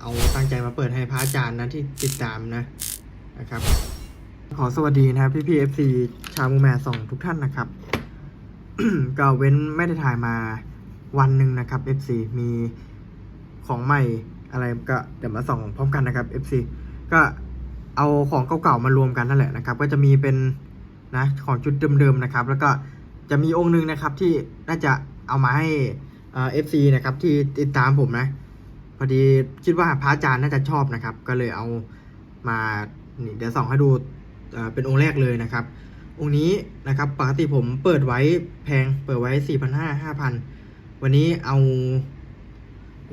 เอาตั้งใจมาเปิดให้พระอาจารย์นะที่ติดตามนะนะครับ ขอสวัสดีนะครับพี่พีเอฟซีชาวมูแมสองทุกท่านนะครับ ก็เว้นไม่ได้ถ่ายมาวันหนึ่งนะครับ FC มีของใหม่อะไรก็เดี๋ยวมาส่องพร้อมกันนะครับ FC ก็เอาของเก่าๆมารวมกันนั่นแหละนะครับ ก็จะมีเป็นนะของชุดเดิมๆนะครับ แล้วก็จะมีองค์หนึงนะครับที่น่าจะเอามาให้เอฟซีนะครับที่ติดตามผมนะ พอดีคิดว่าพระอาจารย์น่าจะชอบนะครับ ก็เลยเอามานี่เดี๋ยวส่องให้ดูเป็นองค์แรกเลยนะครับ องค์นี้นะครับปกติผมเปิดไว้แพงเปิดไว้สี่พันห้าห้าพันวันนี้เอา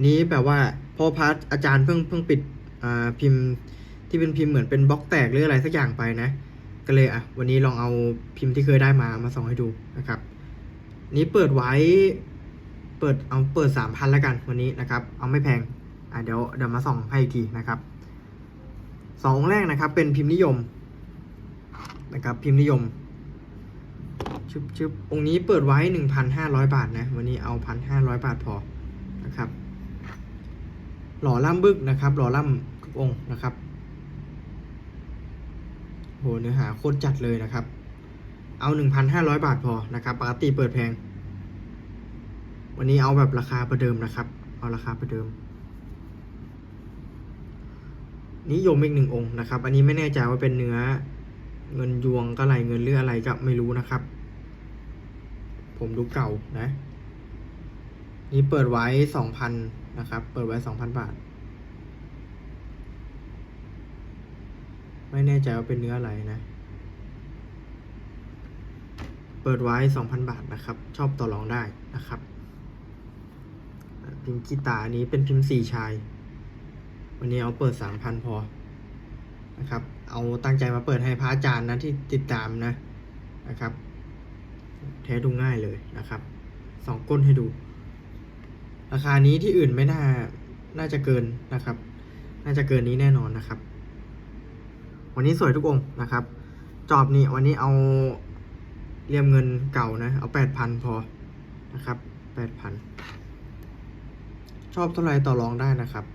นี้แบบว่าพอพระอาจารย์เพิ่งเพิ่งปิดพิมพ์ที่เป็นพิมพ์เหมือนเป็นบล็อกแตกหรืออะไรสักอย่างไปนะก็เลยอะวันนี้ลองเอาพิมพ์ที่เคยได้มามาส่องให้ดูนะครับ นี้เปิดไว้ เปิดเอาเปิดสามพันแล้วกันวันนี้นะครับ เอาไม่แพงอะเดี๋ยวเดี๋ยวมาส่องให้อีกทีนะครับสององค์แรกนะครับ เป็นพิมพ์นิยมนะครับ พิมพ์นิยมชึบชึบองค์นี้เปิดไว้หนึ่งพันห้าร้อยบาทนะวันนี้เอาพันห้าร้อยบาทพอนะครับ หล่อล่ำบึกนะครับ หล่อล่ำทุกองค์นะครับโหเนื้อหาโคตรจัดเลยนะครับ เอาหนึ่งพันห้าร้อยบาทพอนะครับปกติเปิดแพง วันนี้เอาแบบราคาประเดิมนะครับ เอาราคาประเดิม นิยมอีกหนึ่งองค์นะครับ อันนี้ไม่แน่ใจว่าเป็นเนื้อ เงินยวงก็อะไรเงินเรืออะไรก็ไม่รู้นะครับ ผมดูเก่านะ นี่เปิดไว้สองพันนะครับ เปิดไว้สองพันบาท ไม่แน่ใจว่าเป็นเนื้ออะไรนะเปิดไว้สองพันบาทนะครับ ชอบต่อรองได้นะครับ พิมพ์กีตาร์อันนี้เป็นพิมพ์สี่ชาย วันนี้เอาเปิดสามพันพอนะครับ เอาตั้งใจมาเปิดให้พระอาจารย์นะที่ติดตามนะนะครับ แท้ดูง่ายเลยนะครับสองก้นให้ดู ราคานี้ที่อื่นไม่น่าน่าจะเกินนะครับ น่าจะเกินนี้แน่นอนนะครับ วันนี้สวยทุกองค์นะครับ จอบนี่วันนี้เอาเรียมเงินเก่านะ เอาแปดพันพอนะครับแปดพัน ชอบเท่าไรต่อรองได้นะครับ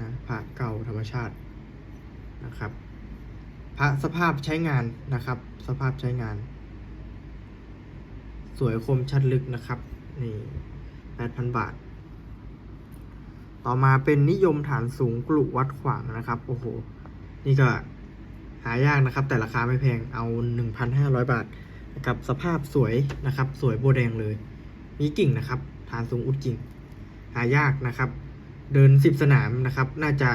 นะพระเก่าธรรมชาตินะครับพระสภาพใช้งานนะครับ สภาพใช้งาน สวยคมชัดลึกนะครับนี่แปดพันบาท ต่อมาเป็นนิยมฐานสูงกลุวัดขวางนะครับ โอ้โห นี่ก็หายากนะครับ แต่ราคาไม่แพงเอา 1,500 บาทนะครับ สภาพสวยนะครับ สวยโบแดงเลย มีกิ่งนะครับ ฐานสูงอุดกิ่งายากนะครับ เดินสิบสนามนะครับ น่าจะ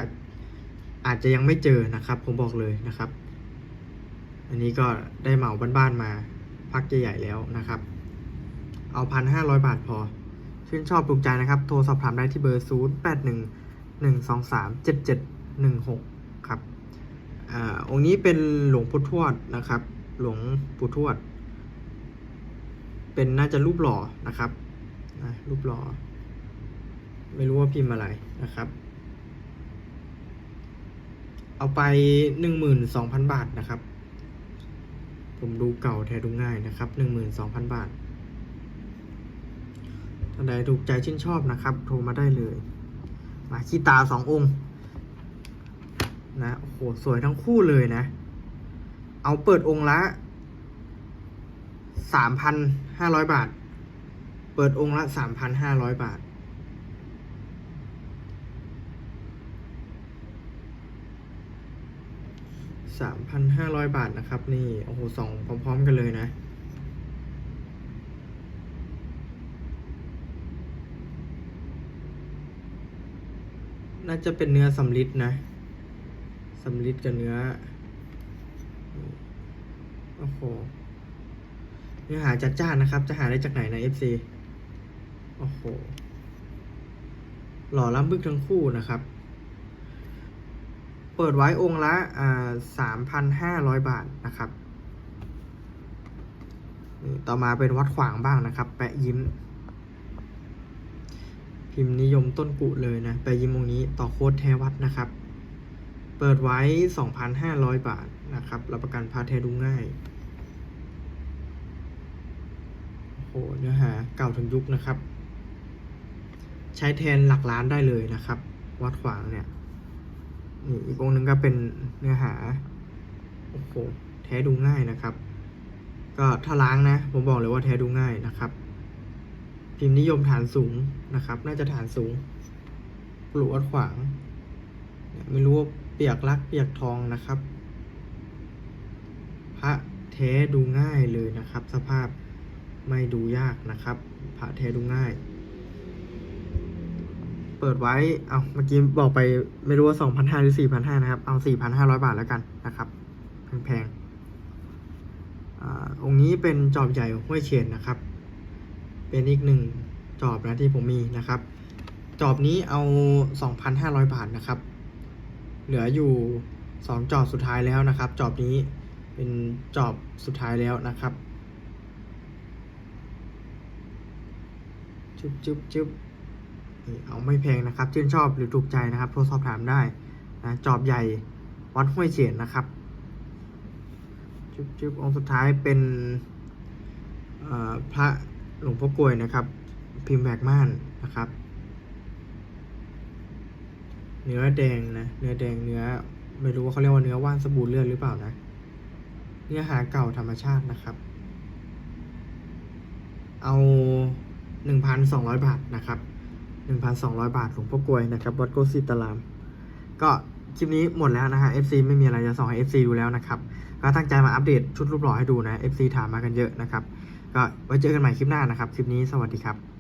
อาจจะยังไม่เจอนะครับ ผมบอกเลยนะครับ อันนี้ก็ได้เหมาบ้านๆมาพักใหญ่ๆแล้วนะครับ เอาพันห้าร้อยบาทพอ ชื่นชอบถูกใจนะครับ โทรสอบถามได้ที่เบอร์ศูนย์แปดหนึ่งหนึ่งสองสามเจ็ดเจ็ดหนึ่งหกครับอ่าองค์นี้เป็นหลวงปู่ทวดนะครับ หลวงปู่ทวด เป็นน่าจะรูปหล่อนะครับรูปหล่อ ไม่รู้ว่าพิมพ์อะไรนะครับ เอาไปหนึ่งหมื่นสองพันบาทนะครับ ผมดูเก่าแท้ดูง่ายนะครับหนึ่งหมื่นสองพันบาทท่านใดถูกใจชื่นชอบนะครับ โทรมาได้เลย มาขี้ตาสององค์ นะโอ้โหสวยทั้งคู่เลยนะ เอาเปิดองค์ละสามพันห้าร้อยบาท เปิดองค์ละสามพันห้าร้อยบาท สามพันห้าร้อยบาทนะครับ นี่ โอ้โหสองพร้อม ๆ กันเลยนะ น่าจะเป็นเนื้อสำลิดนะสำลิดกับเนื้อ โอ้โห เนื้อหาจัดจ้านนะครับ จะหาได้จากไหนนะ FC โอ้โห หล่อล้ำบึกทั้งคู่นะครับ เปิดไว้องค์ละสามพันห้าร้อยบาทนะครับนี่ต่อมาเป็นวัดขวางบ้างนะครับ แปะยิ้ม พิมพ์นิยมต้นกุเลยนะ แปะยิ้มองค์นี้ต่อโค้ดแท้วัดนะครับ เปิดไว้สองพันห้าร้อยบาทนะครับ รับประกันพาแทดูง่ายโอ้โหเนื้อหาเก่าถึงยุคนะครับ ใช้แทนหลักล้านได้เลยนะครับ วัดขวางเนี่ย นี่อีกองหนึ่งก็เป็นเนื้อหาโอ้โหแท้ดูง่ายนะครับ ก็ถ้าล้างนะ ผมบอกเลยว่าแท้ดูง่ายนะครับ พิมพ์นิยมฐานสูงนะครับ น่าจะฐานสูงปลุกวัดขวาง ไม่รู้ว่าเปียกรักเปียกทองนะครับ พระแท้ดูง่ายเลยนะครับ สภาพไม่ดูยากนะครับ พระแท้ดูง่าย เปิดไว้ เอาเมื่อกี้บอกไปไม่รู้ว่าสองพันห้าหรือสี่พันห้านะครับ เอาสี่พันห้าร้อยบาทแล้วกันนะครับ แพงๆอาองค์นี้เป็นจอบใหญ่ห้วยเฉียนนะครับ เป็นอีกหนึ่งจอบนะที่ผมมีนะครับ จอบนี้เอาสองพันห้าร้อยบาทนะครับ เหลืออยู่สองจอบสุดท้ายแล้วนะครับ จอบนี้เป็นจอบสุดท้ายแล้วนะครับ จุ๊บจุ๊บจุ๊บ เอาไม่แพงนะครับ ชื่นชอบหรือถูกใจนะครับ โทรสอบถามได้นะจอบใหญ่วัดห้วยเฉียนนะครับจุ๊บจุ๊บองค์สุดท้ายเป็นพระหลวงพ่อกลวยนะครับ พิมพ์แบกม่านนะครับ เนื้อแดงนะเนื้อแดงเนื้อไม่รู้ว่าเขาเรียกว่าเนื้อว่านสบู่เลือดหรือเปล่านะเนื้อหาเก่าธรรมชาตินะครับ เอาหนึ่งพันสองร้อยบาทนะครับ หนึ่งพันสองร้อยบาทหลวงพ่อกลวยนะครับวัดโกสิตาราม ก็คลิปนี้หมดแล้วนะฮะ FC ไม่มีอะไรจะส่งให้ FC ดูแล้วนะครับ ก็ตั้งใจมาอัปเดตชุดรูปหล่อให้ดูนะ FC ถามมากันเยอะนะครับ ก็ไว้เจอกันใหม่คลิปหน้านะครับ คลิปนี้สวัสดีครับ